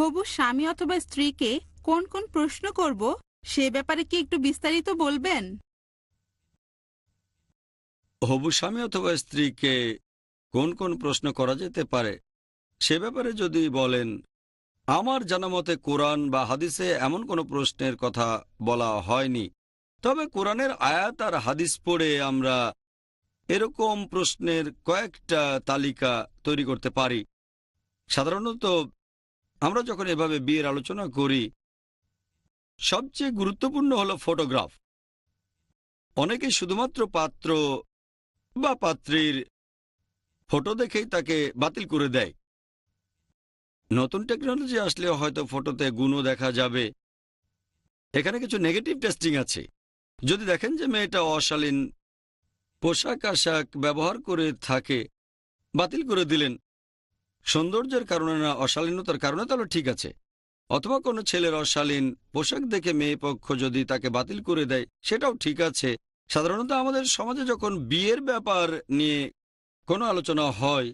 হবু স্বামী অথবা স্ত্রীকে কোন কোন প্রশ্ন করব, সে ব্যাপারে কি একটু বিস্তারিত বলবেন? হবু স্বামী অথবা স্ত্রীকে কোন কোন প্রশ্ন করা যেতে পারে, সে ব্যাপারে যদি বলেন, আমার জানা মতে কোরআন বা হাদিসে এমন কোনো প্রশ্নের কথা বলা হয়নি, তবে কোরআনের আয়াত আর হাদিস পড়ে আমরা এরকম প্রশ্নের কয়েকটা তালিকা তৈরি করতে পারি। সাধারণত আমরা যখন এভাবে বিয়ের আলোচনা করি, সবচেয়ে গুরুত্বপূর্ণ হলো ফটোগ্রাফ। অনেকে শুধুমাত্র পাত্র বা পাত্রীর ফটো দেখেই তাকে বাতিল করে দেয়। নতুন টেকনোলজি আসলে হয়তো ফটোতে গুণও দেখা যাবে। এখানে কিছু নেগেটিভ টেস্টিং আছে। যদি দেখেন যে মেয়েটা অশালীন পোশাক আশাক ব্যবহার করে থাকে, বাতিল করে দিলেন সৌন্দর্যের কারণে না, অশালীনতার কারণে তাহলে ঠিক আছে। অথবা কোনো ছেলের অশালীন পোশাক দেখে মেয়ে পক্ষ যদি তাকে বাতিল করে দেয়, সেটাও ঠিক আছে। সাধারণত আমাদের সমাজে যখন বিয়ের ব্যাপার নিয়ে কোনো আলোচনা হয়,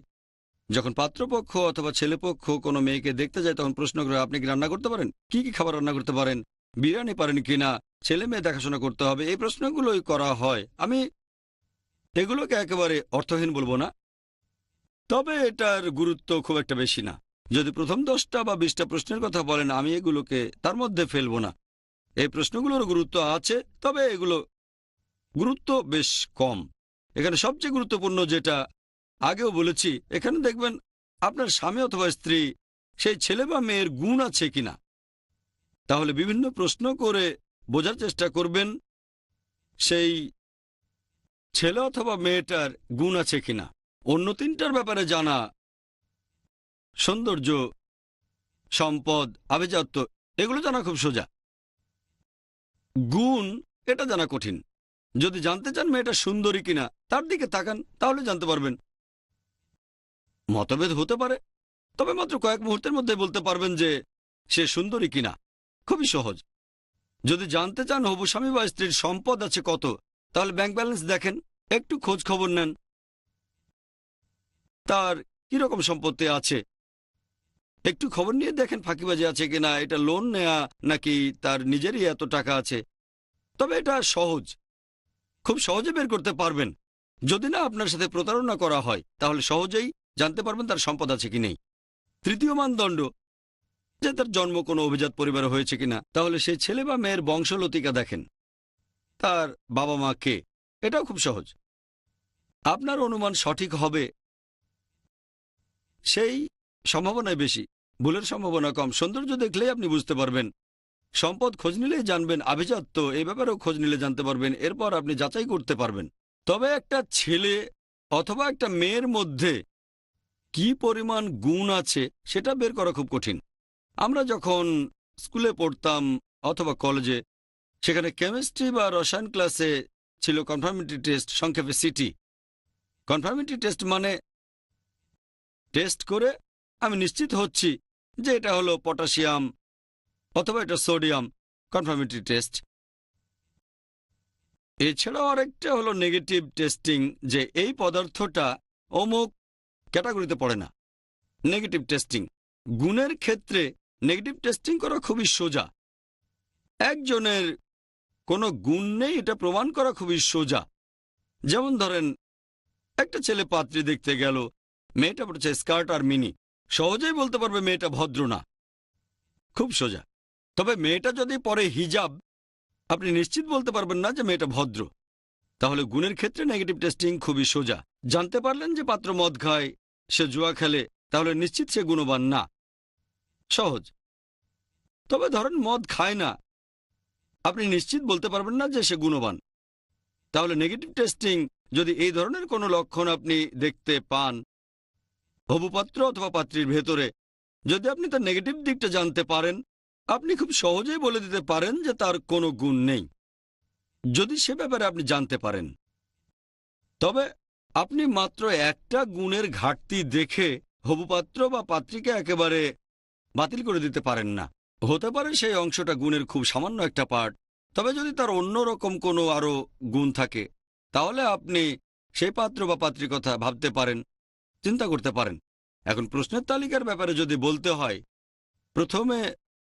যখন পাত্রপক্ষ অথবা ছেলেপক্ষ কোনো মেয়েকে দেখতে যায়, তখন প্রশ্ন করে, আপনি কি রান্না করতে পারেন? কি কি খাবার রান্না করতে পারেন? বিরিয়ানি পারেন কিনা ছেলে মেয়ে দেখাশোনা করতে হবে। এই প্রশ্নগুলোই করা হয়। আমি এগুলোকে একেবারে অর্থহীন বলব না। তবে এটার গুরুত্ব খুব একটা বেশি না। যদি প্রথম দশটা বা বিশটা প্রশ্নের কথা বলেন, আমি এগুলোকে তার মধ্যে ফেলব না। এই প্রশ্নগুলোর গুরুত্ব আছে, তবে এগুলো গুরুত্ব বেশ কম। এখানে সবচেয়ে গুরুত্বপূর্ণ যেটা আগেও বলেছি, এখানে দেখবেন আপনার স্বামী অথবা স্ত্রী সেই ছেলে বা মেয়ের গুণ আছে কিনা। তাহলে বিভিন্ন প্রশ্ন করে বোঝার চেষ্টা করবেন, সেই ছেলে অথবা মেয়েটার গুণ আছে কিনা। অন্য তিনটার ব্যাপারে জানা। সৌন্দর্য, সম্পদ, আভিজাত্য, এগুলো জানা খুব সোজা। গুণ, এটা জানা কঠিন। যদি জানতে চান মেয়েটা সুন্দরী কিনা, তার দিকে তাকান, তাহলে জানতে পারবেন। মতভেদ হতে পারে, তবে মাত্র কয়েক মুহূর্তের মধ্যে বলতে পারবেন যে, সে সুন্দরী কিনা। খুবই সহজ। যদি জানতে চান হবু স্বামী বা স্ত্রীর সম্পদ আছে কত, তাহলে ব্যাংক ব্যালেন্স দেখেন, একটু খোঁজ খবর নেন। তার কীরকম সম্পত্তি আছে? একটু খবর নিয়ে দেখেন ফাঁকিবাজি আছে কিনা, এটা লোন নেয়া নাকি তার নিজেরই এত টাকা আছে? তবে এটা সহজ। খুব সহজে বের করতে পারবেন। যদি না আপনার সাথে প্রতারণা করা হয়, তাহলে সহজেই জানতে পারবেন তার সম্পদ আছে কি নেই। তৃতীয় মানদণ্ড, যে তার জন্ম কোনো অভিজাত পরিবারে হয়েছে কিনা, তাহলে সেই ছেলে বা মেয়ের বংশলতিকা দেখেন। তার বাবা মা কে? এটাও খুব সহজ। আপনার অনুমান সঠিক হবে সেই সম্ভাবনায় বেশি, ভুলের সম্ভাবনা কম। সৌন্দর্য দেখলেই আপনি বুঝতে পারবেন। সম্পদ খোঁজ নিলেই জানবেন, আভিজাত্য এই ব্যাপারেও খোঁজ নিলে জানতে পারবেন, এরপর আপনি যাচাই করতে পারবেন। তবে একটা ছেলে অথবা একটা মেয়ের মধ্যে কি পরিমাণ গুণ আছে, সেটা বের করা খুব কঠিন। আমরা যখন স্কুলে পড়তাম অথবা কলেজে, সেখানে কেমিস্ট্রি বা রসায়ন ক্লাসে ছিল কনফার্মিটি টেস্ট সংক্ষেপে সিটি কনফার্মিটি টেস্ট মানে টেস্ট করে আমি নিশ্চিত হচ্ছি যে এটা হলো পটাশিয়াম অথবা এটা সোডিয়াম কনফার্মিটি টেস্ট। এছাড়াও আরেকটা হলো নেগেটিভ টেস্টিং, যে এই পদার্থটা অমুক ক্যাটাগরিতে পড়ে না। Negative testing. গুণের ক্ষেত্রে নেগেটিভ টেস্টিং করা খুবই সোজা। একজনের কোনো গুণ নেই, এটা প্রমাণ করা খুবই সোজা। যেমন ধরেন, একটা ছেলে পাত্রী দেখতে গেল মেয়েটা পড়েছে স্কার্ট আর মিনি। সহজেই বলতে পারবে মেয়েটা ভদ্র না। খুব সোজা। তবে মেয়েটা যদি পরে হিজাব, আপনি নিশ্চিত বলতে পারবেন না যে মেয়েটা ভদ্র। তাহলে গুণের ক্ষেত্রে নেগেটিভ টেস্টিং খুবই সোজা। জানতে পারলেন যে পাত্র মদ খায়, সে জুয়া খেলে, তাহলে নিশ্চিত সে গুণবান না। সহজ। তবে ধরেন মদ খায় না, আপনি নিশ্চিত বলতে পারবেন না যে সে গুণবান। তাহলে নেগেটিভ টেস্টিং যদি এই ধরনের কোনো লক্ষণ আপনি দেখতে পান হবুপাত্র অথবা পাত্রীর ভেতরে। যদি আপনি তার নেগেটিভ দিকটা জানতে পারেন, আপনি খুব সহজেই বলে দিতে পারেন যে তার কোনো গুণ নেই। যদি সে ব্যাপারে আপনি জানতে পারেন। তবে আপনি মাত্র একটা গুণের ঘাটতি দেখে হবুপাত্র বা পাত্রীকে একেবারে বাতিল করে দিতে পারেন না। হতে পারে সেই অংশটা গুণের খুব সামান্য একটা পার্ট তবে যদি তার অন্য রকম কোনো আরও গুণ থাকে, তাহলে আপনি সেই পাত্র বা পাত্রীর কথা ভাবতে পারেন। চিন্তা করতে পারেন। এখন প্রশ্নের তালিকার ব্যাপারে যদি বলতে হয়, প্রথমে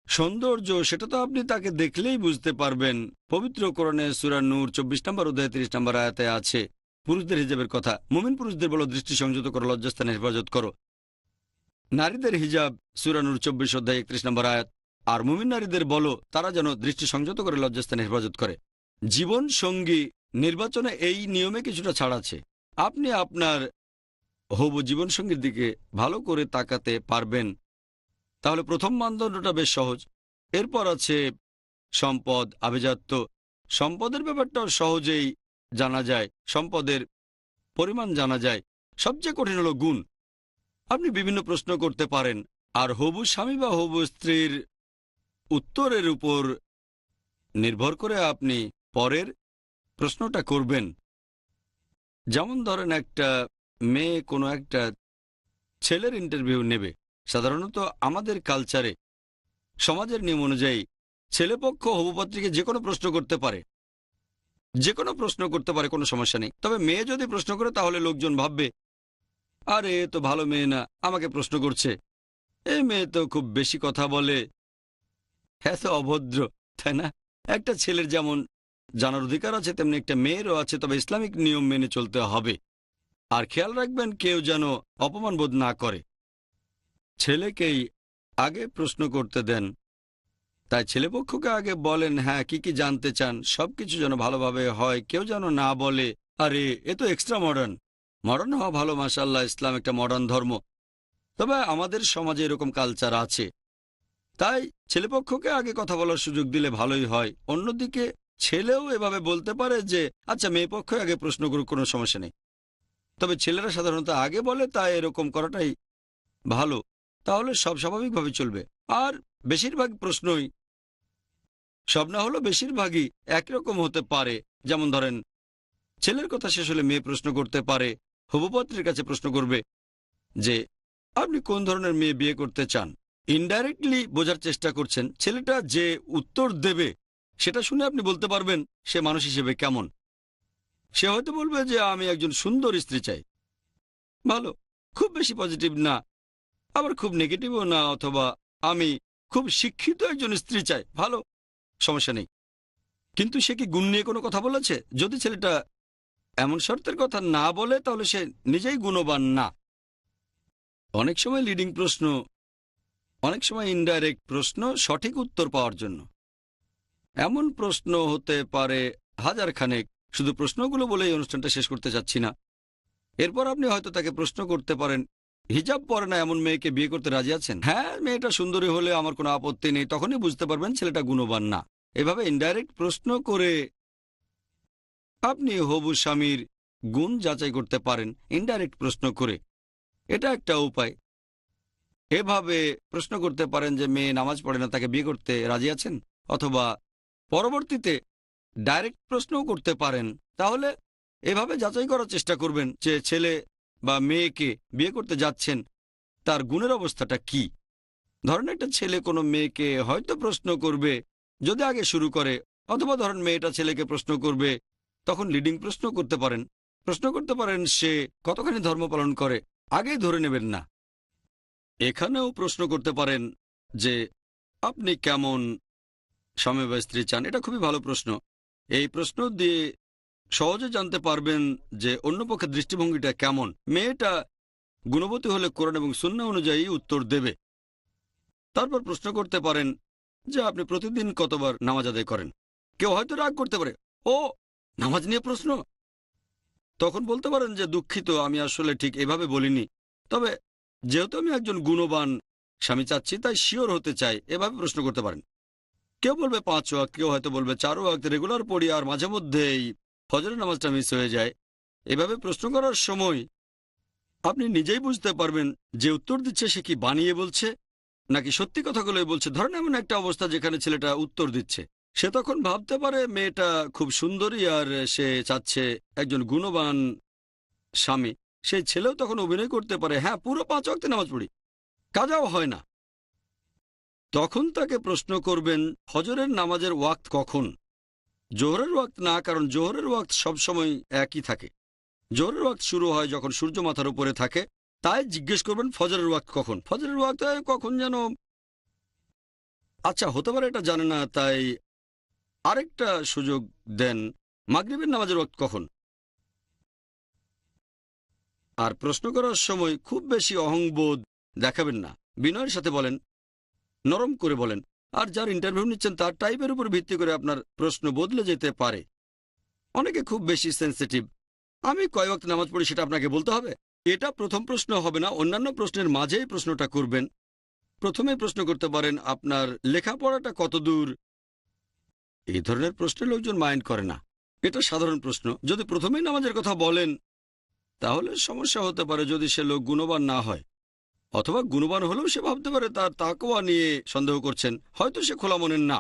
সৌন্দর্য, সেটা তো আপনি তাকে দেখলেই বুঝতে পারবেন। পবিত্র কোরআনে সুরা নূর চব্বিশ নম্বর অধ্যায় তিরিশ নম্বর আয়াতে আছে, পুরুষদের হিজাবের কথা। মুমিন পুরুষদের বলো, দৃষ্টি সংযত করো, লজ্জাস্থানে হেফাজত করো। নারীদের হিজাব সুরানুর চব্বিশ অধ্যায় একত্রিশ নম্বর আয়াত। আর মুমিন নারীদের বলো, তারা যেন দৃষ্টি সংযত করে, লজ্জাস্থানে হেফাজত করে। জীবন সঙ্গী, নির্বাচনে এই নিয়মে কিছুটা ছাড় আছে। আপনি আপনার হবু জীবনসঙ্গীর দিকে ভালো করে তাকাতে পারবেন। তাহলে প্রথম মানদণ্ডটা বেশ সহজ। এরপর আছে সম্পদ, আভিজাত্য। সম্পদের ব্যাপারটাও সহজেই জানা যায়। সম্পদের পরিমাণ জানা যায়। সবচেয়ে কঠিন হলো গুণ। আপনি বিভিন্ন প্রশ্ন করতে পারেন, আর হবু স্বামী বা হবু স্ত্রীর উত্তরের উপর নির্ভর করে আপনি পরের প্রশ্নটা করবেন? যেমন ধরেন একটা মেয়ে কোনো একটা ছেলের ইন্টারভিউ নেবে। সাধারণত আমাদের কালচারে সমাজের নিয়ম অনুযায়ী ছেলেপক্ষ হবুপাত্রীকে যে কোনো প্রশ্ন করতে পারে। যে কোনো প্রশ্ন করতে পারে, কোনো সমস্যা নেই। তবে মেয়ে যদি প্রশ্ন করে, তাহলে লোকজন ভাববে, আরে, এ তো ভালো মেয়ে না, আমাকে প্রশ্ন করছে। এই মেয়ে তো খুব বেশি কথা বলে। হ্যাঁ তো অভদ্র, তাই না? একটা ছেলের যেমন জানার অধিকার আছে, তেমনি একটা মেয়েরও আছে, তবে ইসলামিক নিয়ম মেনে চলতে হবে। আর খেয়াল রাখবেন কেউ যেন অপমান বোধ না করে। ছেলেকেই আগে প্রশ্ন করতে দেন। তাই ছেলেপক্ষকে আগে বলেন হ্যাঁ কি কি জানতে চান? সবকিছু যেন ভালোভাবে হয়। কেউ যেন না বলে, আরে, এ তো এক্সট্রা মডার্ন মডার্ন হওয়া ভালো মাসাল্লাহ ইসলাম একটা মডার্ন ধর্ম। তবে আমাদের সমাজে এরকম কালচার আছে। তাই ছেলেপক্ষকে আগে কথা বলার সুযোগ দিলে ভালোই হয়। অন্যদিকে ছেলেও এভাবে বলতে পারে যে আচ্ছা মেয়ে পক্ষ আগে প্রশ্ন করুক, কোনো সমস্যা নেই। তবে ছেলেরা সাধারণত আগে বলে, তাই এরকম করাটাই ভালো। তাহলে সব স্বাভাবিকভাবে চলবে। আর বেশিরভাগ প্রশ্নই সব না হলো বেশিরভাগই একরকম হতে পারে। যেমন ধরেন, ছেলের কথা শেষ হলে মেয়ে প্রশ্ন করতে পারে হবুপত্রের কাছে প্রশ্ন করবে যে, আপনি কোন ধরনের মেয়ে বিয়ে করতে চান? ইনডাইরেক্টলি বোঝার চেষ্টা করছেন, ছেলেটা যে উত্তর দেবে, সেটা শুনে আপনি বলতে পারবেন সে মানুষ হিসেবে কেমন? সে হয়তো বলবে যে আমি একজন সুন্দর স্ত্রী চাই। ভালো, খুব বেশি পজিটিভ না। আবার খুব নেগেটিভও না, অথবা আমি খুব শিক্ষিত একজন স্ত্রী চাই। ভালো, সমস্যা নেই। কিন্তু সে কি গুণ নিয়ে কোনো কথা বলেছে? যদি ছেলেটা এমন শর্তের কথা না বলে, তাহলে সে নিজেই গুণবান না। অনেক সময় লিডিং প্রশ্ন, অনেক সময় ইনডাইরেক্ট প্রশ্ন সঠিক উত্তর পাওয়ার জন্য। এমন প্রশ্ন হতে পারে হাজার খানেক শুধু প্রশ্নগুলো বলেই অনুষ্ঠানটা শেষ করতে চাচ্ছি না। এরপর আপনি হয়তো তাকে প্রশ্ন করতে পারেন, হিজাব পরে না এমন মেয়েকে বিয়ে করতে রাজি আছেন? হ্যাঁ মেয়েটা সুন্দরী হলে আমার কোনো আপত্তি নেই, তখনই বুঝতে পারবেন ছেলেটা গুণবান না। এভাবে ইনডাইরেক্ট প্রশ্ন করে আপনি হবু স্বামীর গুণ যাচাই করতে পারেন ইনডাইরেক্ট প্রশ্ন করে। এটা একটা উপায়। এভাবে প্রশ্ন করতে পারেন যে, মেয়ে নামাজ পড়ে না, তাকে বিয়ে করতে রাজি আছেন? অথবা পরবর্তীতে ডাইরেক্ট প্রশ্নও করতে পারেন। তাহলে এভাবে যাচাই করার চেষ্টা করবেন যে ছেলে বা মেয়েকে বিয়ে করতে যাচ্ছেন, তার গুণের অবস্থাটা কি? ধরেন একটা ছেলে কোনো মেয়েকে হয়তো প্রশ্ন করবে যদি আগে শুরু করে, অথবা ধরেন মেয়েটা ছেলেকে প্রশ্ন করবে, তখন লিডিং প্রশ্ন করতে পারেন। প্রশ্ন করতে পারেন, সে কতখানি ধর্ম পালন করে? আগেই ধরে নেবেন না। এখানেও প্রশ্ন করতে পারেন যে, আপনি কেমন স্বামী বা স্ত্রী চান? এটা খুবই ভালো প্রশ্ন। এই প্রশ্ন দিয়ে সহজে জানতে পারবেন যে অন্য পক্ষের দৃষ্টিভঙ্গিটা কেমন। মেয়েটা গুণবতী হলে কোরআন এবং শূন্য অনুযায়ী উত্তর দেবে। তারপর প্রশ্ন করতে পারেন যে আপনি প্রতিদিন কতবার নামাজ আদায় করেন? কেউ হয়তো রাগ করতে পারে, ও, নামাজ নিয়ে প্রশ্ন? তখন বলতে পারেন যে, দুঃখিত, আমি আসলে ঠিক এভাবে বলিনি। তবে যেহেতু আমি একজন গুণবান স্বামী চাচ্ছি, তাই শিওর হতে চাই। এভাবে প্রশ্ন করতে পারেন। কেউ বলবে পাঁচ ওয়াক্ত, কেউ হয়তো বলবে চার ওয়াক্ত রেগুলার পড়ি আর মাঝে মধ্যেই ফজরের নামাজটা মিস হয়ে যায়। এভাবে প্রশ্ন করার সময় আপনি নিজেই বুঝতে পারবেন যে উত্তর দিচ্ছে সে কি বানিয়ে বলছে, নাকি সত্যি কথাগুলোই বলছে। ধরেন এমন একটা অবস্থা যেখানে ছেলেটা উত্তর দিচ্ছে। সে তখন ভাবতে পারে মেয়েটা খুব সুন্দরী আর সে চাচ্ছে একজন গুণবান স্বামী। সেই ছেলেও তখন অভিনয় করতে পারে হ্যাঁ পুরো পাঁচ অক্তে নামাজ পড়ি। কাজাও হয় না। তখন তাকে প্রশ্ন করবেন ফজরের নামাজের ওয়াক্ত কখন? জোহরের ওয়াক্ত না, কারণ জোহরের ওয়াক্ত সবসময় একই থাকে। জোহরের ওয়াক্ত শুরু হয় যখন সূর্য মাথার উপরে থাকে, তাই জিজ্ঞেস করবেন, ফজরের ওয়াক্ত কখন? ফজরের ওয়াক্ত কখন যেন? আচ্ছা হতে পারে এটা জানে না, তাই আরেকটা সুযোগ দেন, মাগরিবের নামাজের ওয়াক্ত কখন? আর প্রশ্ন করার সময় খুব বেশি অহংবোধ দেখাবেন না। বিনয়ের সাথে বলেন নরম করে বলেন। আর যার ইন্টারভিউ নিচ্ছেন তার টাইপের উপর ভিত্তি করে আপনার প্রশ্ন বদলে যেতে পারে। অনেকে খুব বেশি সেন্সিটিভ আমি কয় ওয়াক্ত নামাজ পড়ি সেটা আপনাকে বলতে হবে? এটা প্রথম প্রশ্ন হবে না, অন্যান্য প্রশ্নের মাঝেই প্রশ্নটা করবেন। প্রথমে প্রশ্ন করতে পারেন, আপনার লেখাপড়াটা কত দূর? এই ধরনের প্রশ্নে লোকজন মাইন্ড করে না। এটা সাধারণ প্রশ্ন। যদি প্রথমেই নামাজের কথা বলেন, তাহলে সমস্যা হতে পারে যদি সে লোক গুণবান না হয়। অথবা গুণবান হলেও সে ভাবতে পারে তার তাকওয়া নিয়ে সন্দেহ করছেন, হয়তো সে খোলা মনের না।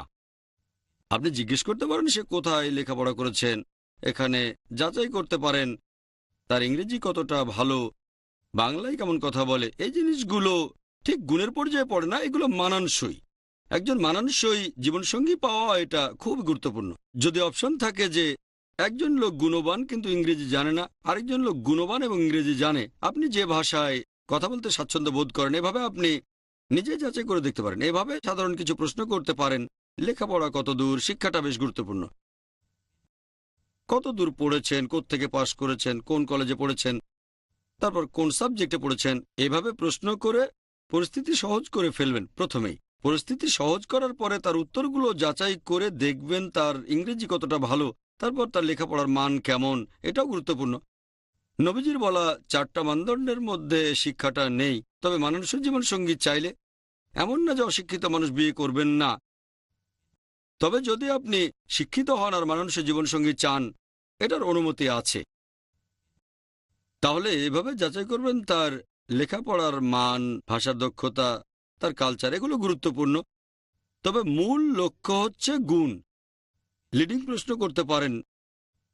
আপনি জিজ্ঞেস করতে পারেন সে কোথায় লেখাপড়া করেছেন, এখানে যাচাই করতে পারেন, তার ইংরেজি কতটা ভালো, বাংলায় কেমন কথা বলে, এই জিনিসগুলো ঠিক গুণের পর্যায়ে পড়ে না, এগুলো মানানসই। একজন মানানসই জীবনসঙ্গী পাওয়া এটা খুব গুরুত্বপূর্ণ। যদি অপশন থাকে যে একজন লোক গুণবান কিন্তু ইংরেজি জানে না, আরেকজন লোক গুণবান এবং ইংরেজি জানে, আপনি যে ভাষায় কথা বলতে স্বাচ্ছন্দ্য বোধ করেন। এভাবে আপনি নিজে যাচাই করে দেখতে পারেন। এভাবে সাধারণ কিছু প্রশ্ন করতে পারেন। লেখাপড়া কত দূর? শিক্ষাটা বেশ গুরুত্বপূর্ণ। কত দূর পড়েছেন? থেকে পাশ করেছেন? কোন কলেজে পড়েছেন? তারপর কোন সাবজেক্টে পড়েছেন? এভাবে প্রশ্ন করে পরিস্থিতি সহজ করে ফেলবেন প্রথমেই। পরিস্থিতি সহজ করার পরে তার উত্তরগুলো যাচাই করে দেখবেন তার ইংরেজি কতটা ভালো, তারপর তার লেখাপড়ার মান কেমন, এটাও গুরুত্বপূর্ণ। নবীজির বলা চারটা মানদণ্ডের মধ্যে শিক্ষাটা নেই, তবে মানুষের জীবন সঙ্গী চাইলে এমন না যে অশিক্ষিত মানুষ বিয়ে করবেন না। তবে যদি আপনি শিক্ষিত হন আর মানুষের জীবনসঙ্গী চান, এটার অনুমতি আছে। তাহলে এভাবে যাচাই করবেন তার লেখাপড়ার মান, ভাষার দক্ষতা, তার কালচার এগুলো গুরুত্বপূর্ণ। তবে মূল লক্ষ্য হচ্ছে গুণ। লিডিং প্রশ্ন করতে পারেন,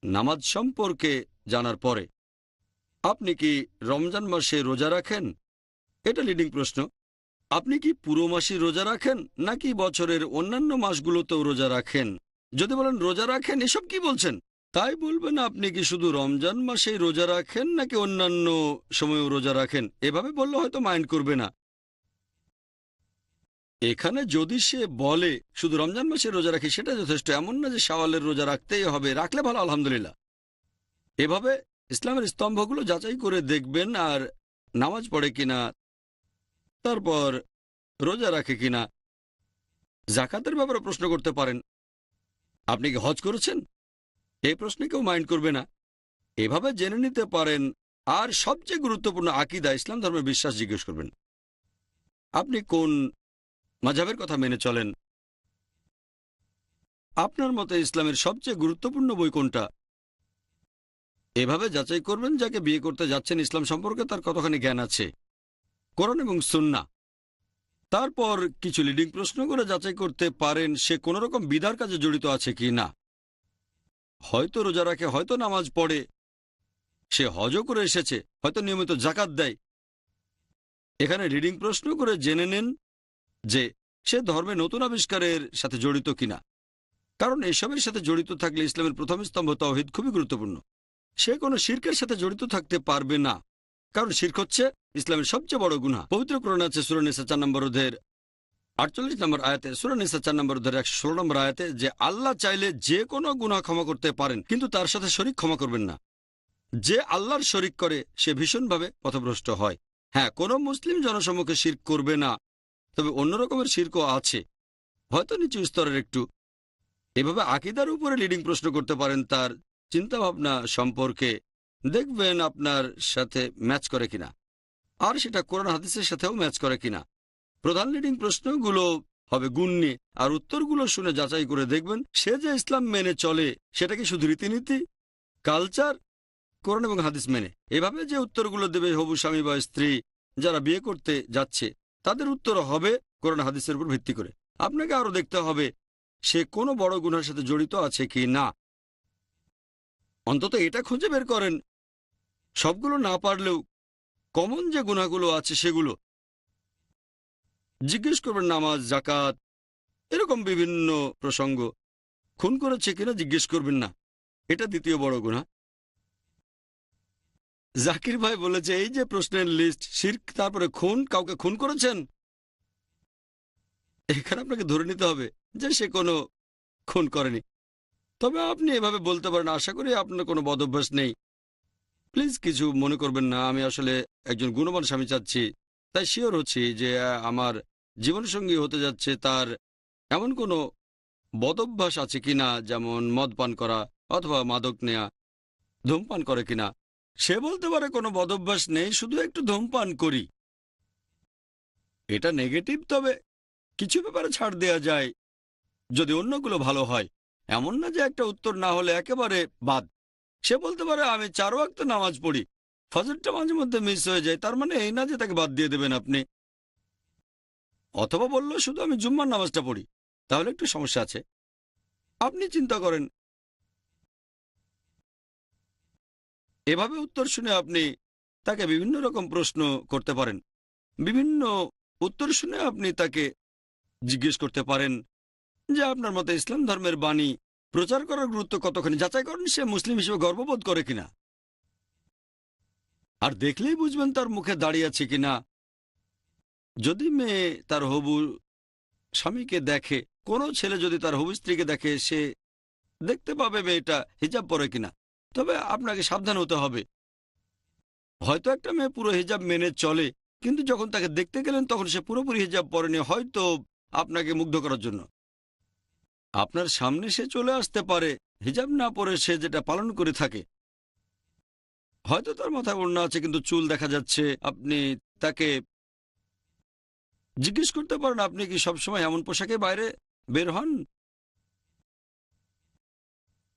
নামাজ সম্পর্কে জানার পরে। আপনি কি রমজান মাসে রোজা রাখেন? এটা লিডিং প্রশ্ন। আপনি কি পুরো মাসই রোজা রাখেন, নাকি বছরের অন্যান্য মাসগুলোতেও রোজা রাখেন? যদি বলেন রোজা রাখেন, এসব কি বলছেন? তাই বলবেন, আপনি কি শুধু রমজান মাসেই রোজা রাখেন, নাকি অন্যান্য সময়েও রোজা রাখেন? এভাবে বললে হয়তো মাইন্ড করবে না। এখানে যদি সে বলে, শুধু রমজান মাসে রোজা রাখি, সেটা যথেষ্ট এমন না যে শাওয়ালের রোজা রাখতেই হবে। রাখলে ভালো, আলহামদুলিল্লাহ। এভাবে ইসলামের স্তম্ভগুলো যাচাই করে দেখবেন আর নামাজ পড়ে কিনা, তারপর রোজা রাখে কিনা। জাকাতের ব্যাপারে প্রশ্ন করতে পারেন। আপনি কি হজ করেছেন? এই প্রশ্নে কেউ মাইন্ড করবে না। এভাবে জেনে নিতে পারেন আর সবচেয়ে গুরুত্বপূর্ণ আকিদা, ইসলাম ধর্মের বিশ্বাস জিজ্ঞেস করবেন। আপনি কোন মাঝাবের কথা মেনে চলেন? আপনার মতে ইসলামের সবচেয়ে গুরুত্বপূর্ণ বই কোনটা? এভাবে যাচাই করবেন যাকে বিয়ে করতে যাচ্ছেন ইসলাম সম্পর্কে তার কতখানি জ্ঞান আছে? করণ এবং সুন্না তারপর কিছু লিডিং প্রশ্ন করে যাচাই করতে পারেন সে কোন রকম বিধার কাজে জড়িত আছে কি না। হয়তো রোজা রাখে, হয়তো নামাজ পড়ে। সে হজও করে এসেছে, হয়তো নিয়মিত জাকাত দেয়। এখানে রিডিং প্রশ্ন করে জেনে নেন যে সে ধর্মে নতুন আবিষ্কারের সাথে জড়িত কিনা। কারণ এসবের সাথে জড়িত থাকলে ইসলামের প্রথম স্তম্ভ তহিদ খুবই গুরুত্বপূর্ণ। সে কোনো শির্কের সাথে জড়িত থাকতে পারবে না। কারণ শির্ক হচ্ছে ইসলামের সবচেয়ে বড় গুণা পবিত্র করোন আছে সুরানিসা চার নম্বর অধ্যায়ের আটচল্লিশ নম্বর আয়াতে। সুরানিসা চার নম্বর অধ্যায়ের একশো ষোলো নম্বর আয়াতে যে আল্লাহ চাইলে যে কোনো গুণা ক্ষমা করতে পারেন, কিন্তু তার সাথে শরিক ক্ষমা করবেন না। যে আল্লাহর শরিক করে, সে ভীষণভাবে পথভ্রষ্ট হয়। হ্যাঁ কোনো মুসলিম জনসমুখে শির্ক করবে না। তবে অন্য রকমের শির্কও আছে। হয়তো নিচু স্তরের একটু। এভাবে আকিদার উপরে লিডিং প্রশ্ন করতে পারেন তার চিন্তাভাবনা সম্পর্কে দেখবেন আপনার সাথে ম্যাচ করে কিনা। আর সেটা কোরআন হাদিসের সাথেও ম্যাচ করে কিনা। প্রধান লিডিং প্রশ্নগুলো হবে গুণ আর উত্তরগুলো শুনে যাচাই করে দেখবেন সে যে ইসলাম মেনে চলে, সেটা কি শুধু রীতিনীতি কালচার কোরআন এবং হাদিস মেনে? এভাবে যে উত্তরগুলো দেবে হবু স্বামী বা স্ত্রী যারা বিয়ে করতে যাচ্ছে, তাদের উত্তর হবে কোরআন হাদিসের উপর ভিত্তি করে। আপনাকে আরও দেখতে হবে, সে কোনো বড় গুণার সাথে জড়িত আছে কি না? অন্তত এটা খুঁজে বের করেন। সবগুলো না পারলেও কমন যে গুণাগুলো আছে সেগুলো। জিজ্ঞেস করবেন নামাজ জাকাত এরকম বিভিন্ন প্রসঙ্গ। খুন করেছে কিনা জিজ্ঞেস করবেন না। এটা দ্বিতীয় বড় গুণা। জাকির ভাই বলেছে এই যে প্রশ্নের লিস্ট শির্ক, তারপরে খুন, কাউকে খুন করেছেন? এখানে আপনাকে ধরে নিতে হবে যে সে কোনো খুন করেনি। তবে আপনি এভাবে বলতে পারেন, আশা করি আপনার কোনো বদভ্যাস নেই। প্লিজ কিছু মনে করবেন না, আমি আসলে একজন গুণবান স্বামী চাচ্ছি। তাই শিওর হচ্ছি যে আমার জীবনসঙ্গী হতে যাচ্ছে, তার এমন কোনো বদভ্যাস আছে কিনা, যেমন মদ পান করা অথবা মাদক নেয়া, ধূমপান করে কিনা। সে বলতে পারে কোনো বদভ্যাস নেই, শুধু একটু ধূমপান করি। এটা নেগেটিভ, তবে কিছু ব্যাপারে ছাড় দেয়া যায়, যদি অন্যগুলো ভালো হয়। এমন না যে একটা উত্তর না হলে একেবারে বাদ। সে বলতে পারে, আমি চার ওয়াক্ত নামাজ পড়ি। ফজরটা মাঝে মধ্যে মিস হয়ে যায়। তার মানে এই না যে তাকে বাদ দিয়ে দেবেন আপনি। অথবা বলল, শুধু আমি জুম্মার নামাজটা পড়ি। তাহলে একটু সমস্যা আছে। আপনি চিন্তা করেন। এভাবে উত্তর শুনে আপনি তাকে বিভিন্ন রকম প্রশ্ন করতে পারেন। বিভিন্ন উত্তর শুনে আপনি তাকে জিজ্ঞেস করতে পারেন। যে আপনার মতে ইসলাম ধর্মের বাণী প্রচার করার গুরুত্ব কতখানি? যাচাই করেন সে মুসলিম হিসেবে গর্ববোধ করে কিনা? আর দেখলেই বুঝবেন তার মুখে দাঁড়িয়ে আছে কিনা। যদি মেয়ে তার হবু স্বামীকে দেখে, কোনো ছেলে যদি তার হবু স্ত্রীকে দেখে, সে দেখতে পাবে মেয়েটা হিজাব পরে কিনা। তবে আপনাকে সাবধান হতে হবে। হয়তো একটা মেয়ে পুরো হিজাব মেনে চলে, কিন্তু যখন তাকে দেখতে গেলেন, তখন সে পুরোপুরি হিজাব পরেনি, হয়তো আপনাকে মুগ্ধ করার জন্য। আপনার সামনে সে চলে আসতে পারে। হিজাব না পরে সে যেটা পালন করে থাকে। হয়তো তার মাথায় ওড়না আছে, কিন্তু চুল দেখা যাচ্ছে। আপনি তাকে জিজ্ঞেস করতে পারেন, আপনি কি সবসময় এমন পোশাকে বাইরে বের হন?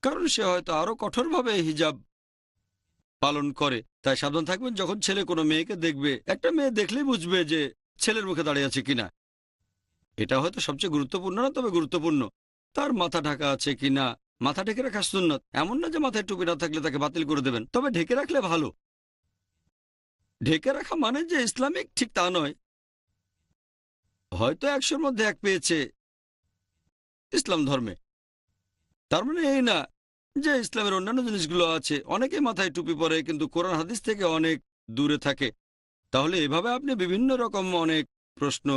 কারণ সে হয়তো আরও কঠোরভাবে হিজাব পালন করে। তাই সাবধান থাকবেন, যখন ছেলে কোনো মেয়েকে দেখবে, একটা মেয়ে দেখলেই বুঝবে যে ছেলের মুখে দাঁড়িয়ে আছে কিনা। এটা হয়তো সবচেয়ে গুরুত্বপূর্ণ না, তবে গুরুত্বপূর্ণ। তার মাথা ঢাকা আছে কিনা মাথা ঢেকে রাখা সুন্নত। এমন না যে মাথায় টুপি না থাকলে তাকে বাতিল করে দেবেন, তবে ঢেকে রাখলে ভালো। ঢেকে রাখা মানে যে ইসলামিক ঠিক তা নয়। হয়তো একশোর মধ্যে এক পেয়েছে ইসলাম ধর্মে। তার মানে এই না যে ইসলামের অন্যান্য জিনিসগুলো আছে অনেকে মাথায় টুপি পরে কিন্তু কোরআন হাদিস থেকে অনেক দূরে থাকে। তাহলে এভাবে আপনি বিভিন্ন রকম অনেক প্রশ্ন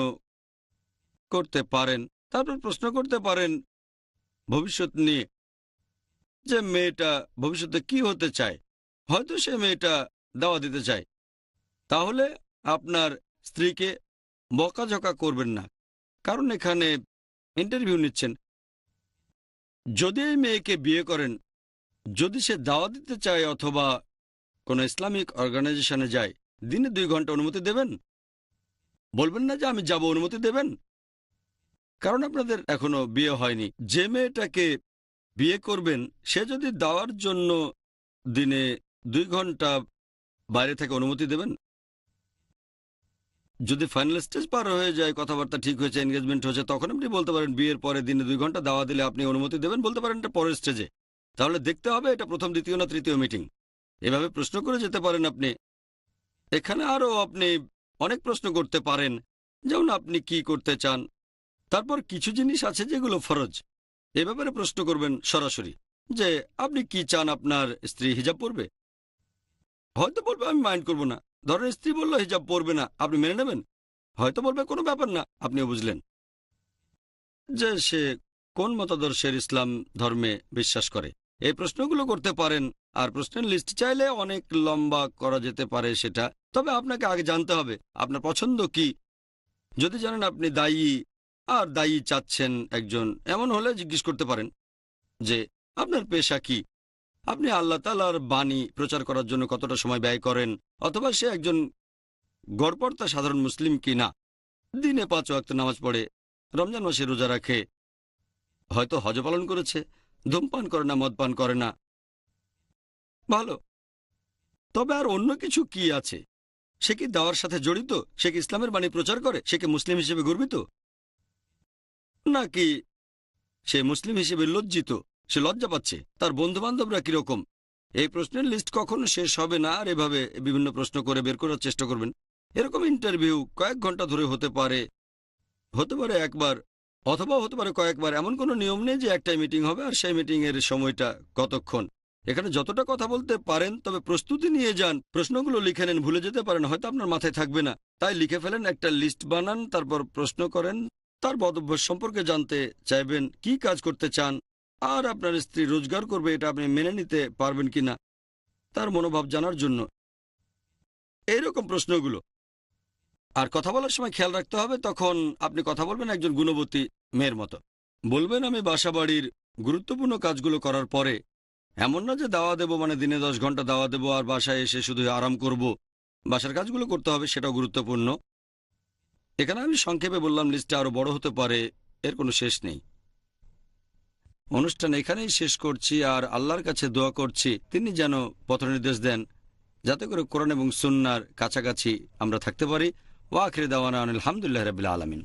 করতে পারেন। তারপর প্রশ্ন করতে পারেন ভবিষ্যৎ নিয়ে যে মেয়েটা ভবিষ্যতে কি হতে চায়, হয়তো সে মেয়েটা দাওয়া দিতে চায়। তাহলে আপনার স্ত্রীকে বকাঝকা করবেন না, কারণ এখানে ইন্টারভিউ নিচ্ছেন। যদি এই মেয়েকে বিয়ে করেন, যদি সে দাওয়া দিতে চায় অথবা কোনো ইসলামিক অর্গানাইজেশনে যায়, দিনে দুই ঘণ্টা অনুমতি দেবেন? বলবেন না যে আমি যাব অনুমতি দেবেন? কারণ আপনাদের এখনও বিয়ে হয়নি। যে মেয়েটাকে বিয়ে করবেন, সে যদি দাওয়ার জন্য দিনে দুই ঘণ্টা বাইরে থেকে অনুমতি দেবেন? যদি ফাইনাল স্টেজ পার হয়ে যায়, কথাবার্তা ঠিক হয়েছে এনগেজমেন্ট হয়েছে, তখন আপনি বলতে পারেন বিয়ের পরে দিনে দুই ঘণ্টা দাওয়া দিলে আপনি অনুমতি দেবেন, বলতে পারেন এটা পরের স্টেজে তাহলে দেখতে হবে এটা প্রথম, দ্বিতীয় না তৃতীয় মিটিং এভাবে প্রশ্ন করে যেতে পারেন আপনি। এখানে আরও আপনি অনেক প্রশ্ন করতে পারেন। যেমন আপনি কি করতে চান? তারপর কিছু জিনিস আছে যেগুলো ফরজ। এ ব্যাপারে প্রশ্ন করবেন সরাসরি যে, আপনি কি চান আপনার স্ত্রী হিজাব পরবে? হয়তো বলবে, আমি মাইন্ড করব না। ধরেন স্ত্রী বলল, হিজাব পরবে না। আপনি মেনে নেবেন? হয়তো বলবে, কোনো ব্যাপার না। আপনিও বুঝলেন। যে, সে কোন মতাদর্শের ইসলাম ধর্মে বিশ্বাস করে? এই প্রশ্নগুলো করতে পারেন, আর প্রশ্নের লিস্ট চাইলে অনেক লম্বা করা যেতে পারে সেটা। তবে আপনাকে আগে জানতে হবে, আপনার পছন্দ কি? যদি জানেন আপনি দায়ী আর দায়ী চাচ্ছেন একজন, এমন হলে জিজ্ঞেস করতে পারেন যে, আপনার পেশা কি? আপনি আল্লাহ তালার বাণী প্রচার করার জন্য কতটা সময় ব্যয় করেন? অথবা সে একজন গড়পর্তা সাধারণ মুসলিম কি না? দিনে পাঁচ ওয়াক্ত নামাজ পড়ে, রমজান মাসে রোজা রাখে, হয়তো হজ পালন করেছে, ধূমপান করে না, মদ পান করে না। ভালো। তবে আর অন্য কিছু কি আছে? সে কি দাওয়ার সাথে জড়িত? সে কি ইসলামের বাণী প্রচার করে? সে কি মুসলিম হিসেবে গর্বিত? নাকি? সে মুসলিম হিসেবে লজ্জিত, সে লজ্জা পাচ্ছে। তার বন্ধু বান্ধবরা কীরকম? এই প্রশ্নের লিস্ট কখনো শেষ হবে না, আর এভাবে বিভিন্ন প্রশ্ন করে বের করার চেষ্টা করবেন। এরকম ইন্টারভিউ কয়েক ঘণ্টা ধরে হতে পারে হতে পারে একবার, অথবা হতে পারে কয়েকবার। এমন কোনো নিয়ম নেই যে একটাই মিটিং হবে আর সেই মিটিং এর সময়টা কতক্ষণ। এখানে যতটা কথা বলতে পারেন, তবে প্রস্তুতি নিয়ে যান। প্রশ্নগুলো লিখে নেন, ভুলে যেতে পারেন, হয়তো আপনার মাথায় থাকবে না। তাই লিখে ফেলেন একটা লিস্ট বানান, তারপর প্রশ্ন করেন তার বদভ্যাস সম্পর্কে জানতে চাইবেন কি কাজ করতে চান আর আপনার স্ত্রী রোজগার করবে এটা আপনি মেনে নিতে পারবেন কিনা তার মনোভাব জানার জন্য। এইরকম প্রশ্নগুলো। আর কথা বলার সময় খেয়াল রাখতে হবে, তখন আপনি কথা বলবেন একজন গুণবতী মেয়ের মতো। বলবেন, আমি বাসাবাড়ির গুরুত্বপূর্ণ কাজগুলো করার পরে এমন না যে দাওয়া দেবো মানে দিনে দশ ঘণ্টা দাওয়া দেবো আর বাসায় এসে শুধু আরাম করব। বাসার কাজগুলো করতে হবে, সেটাও গুরুত্বপূর্ণ। এখানে আমি সংক্ষেপে বললাম লিস্টটা আরও বড় হতে পারে, এর কোনো শেষ নেই। অনুষ্ঠান এখানেই শেষ করছি, আর আল্লাহর কাছে দোয়া করছি, তিনি যেন পথনির্দেশ দেন, যাতে করে কোরআন এবং সুন্নার কাছাকাছি আমরা থাকতে পারি। ওয়াখরে দাওয়ানা হামদুল্লাহ রবিল্লা আলমিন।